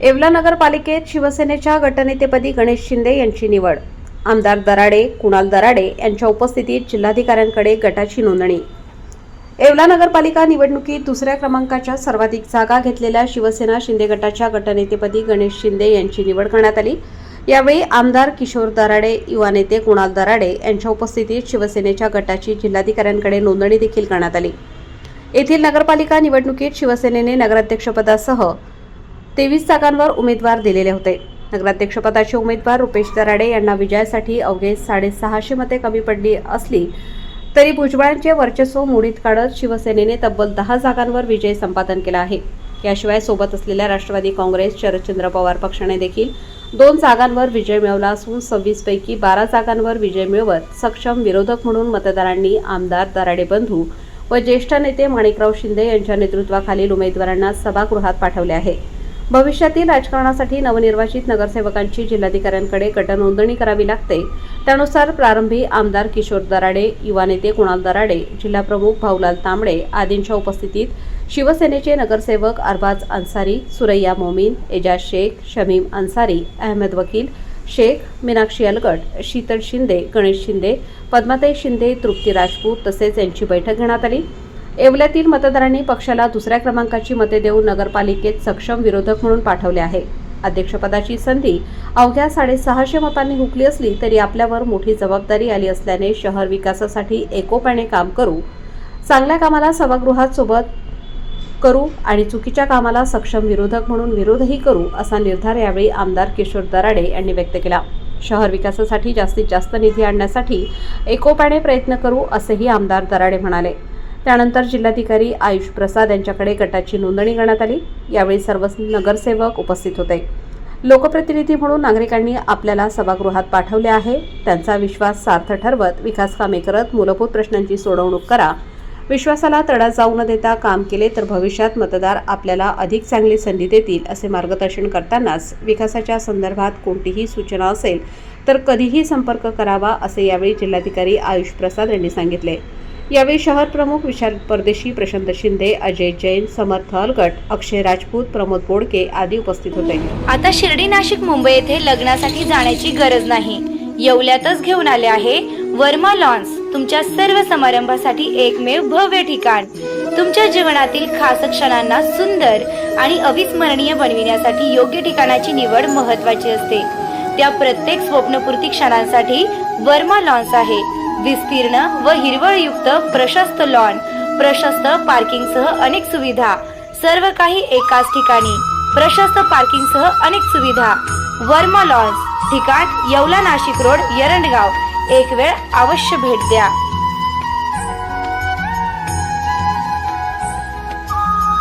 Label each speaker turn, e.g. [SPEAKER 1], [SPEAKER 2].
[SPEAKER 1] येवला नगरपालिकेत शिवसेनेच्या गटनेतेपदी गणेश शिंदे यांची निवड. आमदार दराडे कुणाल दराडे यांच्या उपस्थितीत जिल्हाधिकाऱ्यांकडे गटाची नोंदणी. येवला नगरपालिका निवडणुकीत दुसऱ्या क्रमांकाच्या सर्वाधिक जागा घेतलेल्या शिवसेना शिंदे गटाच्या गटनेतेपदी गणेश शिंदे यांची निवड करण्यात आली. यावेळी आमदार किशोर दराडे युवा नेते कुणाल दराडे यांच्या उपस्थितीत शिवसेनेच्या गटाची जिल्हाधिकाऱ्यांकडे नोंदणी देखील करण्यात आली. येथील नगरपालिका निवडणुकीत शिवसेनेने नगराध्यक्षपदासह तेवीस जागांवर उमेदवार दिलेले होते. नगराध्यक्षपदाचे उमेदवार रुपेश दराडे यांना विजयासाठी अवघे साडेसहाशे मते कमी पडली असली तरी भुजबळांचे वर्चस्व मोडीत काढत शिवसेनेने तब्बल दहा जागांवर विजय संपादन केला आहे. याशिवाय सोबत असलेल्या राष्ट्रवादी काँग्रेस शरदचंद्र पवार पक्षाने देखील दोन जागांवर विजय मिळवला असून सव्वीस पैकी बारा जागांवर विजय मिळवत सक्षम विरोधक म्हणून मतदारांनी आमदार दराडे बंधू व ज्येष्ठ नेते माणिकराव शिंदे यांच्या नेतृत्वाखालील उमेदवारांना सभागृहात पाठवले आहे. भविष्यातील राजकारणासाठी नवनिर्वाचित नगरसेवकांची जिल्हाधिकाऱ्यांकडे गटनोंदणी करावी लागते. त्यानुसार प्रारंभी आमदार किशोर दराडे युवा नेते कुणाल दराडे जिल्हाप्रमुख भाऊलाल तांबडे आदींच्या उपस्थितीत शिवसेनेचे नगरसेवक अरबाज अन्सारी सुरैया मोमीन एजाज शेख शमीम अन्सारी अहमद वकील शेख मीनाक्षी अलगट शीतल शिंदे गणेश शिंदे पद्माताई शिंदे तृप्ती राजपूत तसेच यांची बैठक घेण्यात आली. येवल्यातील मतदारांनी पक्षाला दुसऱ्या क्रमांकाची मते देऊन नगरपालिकेत सक्षम विरोधक म्हणून पाठवले आहे. अध्यक्षपदाची संधी अवघ्या साडेसहाशे मतांनी हुकली असली तरी आपल्यावर मोठी जबाबदारी आली असल्याने शहर विकासासाठी एकोप्याने काम करू चांगल्या कामाला सभागृहात सोबत करू आणि चुकीच्या कामाला सक्षम विरोधक म्हणून विरोधही करू असा निर्धार यावेळी आमदार किशोर दराडे यांनी व्यक्त केला. शहर विकासासाठी जास्तीत जास्त निधी आणण्यासाठी एकोप्याने प्रयत्न करू असेही आमदार दराडे म्हणाले. त्यानंतर जिल्हाधिकारी आयुष प्रसाद यांच्याकडे गटाची नोंदणी करण्यात आली. यावेळी सर्व नगरसेवक उपस्थित होते. लोकप्रतिनिधी म्हणून नागरिकांनी आपल्याला सभागृहात पाठवले आहे. त्यांचा विश्वास सार्थ ठरवत विकास कामे करत मूलभूत प्रश्नांची सोडवणूक करा. विश्वासाला तडा जाऊ न देता काम केले तर भविष्यात मतदार आपल्याला अधिक चांगली संधी देतील असे मार्गदर्शन करतानाच विकासाच्या संदर्भात कोणतीही सूचना असेल तर कधीही संपर्क करावा असे यावेळी जिल्हाधिकारी आयुष प्रसाद यांनी सांगितले. यावेळी शहर प्रमुख विशाल परदेशी प्रशांत शिंदे अजय जैन समर्थ अलगट अक्षय राजपूत प्रमोद बोडके आदी उपस्थित होते.
[SPEAKER 2] आता शिर्डी नाशिक मुंबई येथे लग्नासाठी जाण्याची गरज नाही. येवल्यातच घेऊन आले आहे वर्मा लॉन्स तुमच्या सर्व समारंभासाठी एकमेव भव्य ठिकाण. तुमच्या जीवनातील खास क्षणांना सुंदर आणि अविस्मरणीय बनविण्यासाठी योग्य ठिकाणाची निवड महत्वाची असते. त्या प्रत्येक स्वप्नपूर्ती क्षणांसाठी वर्मा लॉन्स आहे. विस्तीर्ण व हिरवळयुक्त प्रशस्त लॉन प्रशस्त पार्किंगसह अनेक सुविधा. सर्व काही एकाच ठिकाणी. प्रशस्त पार्किंगसह अनेक सुविधा. वर्मा लॉन्स ठिकाण येवला नाशिक रोड येरंडगाव. एक वेळ अवश्य भेट द्या.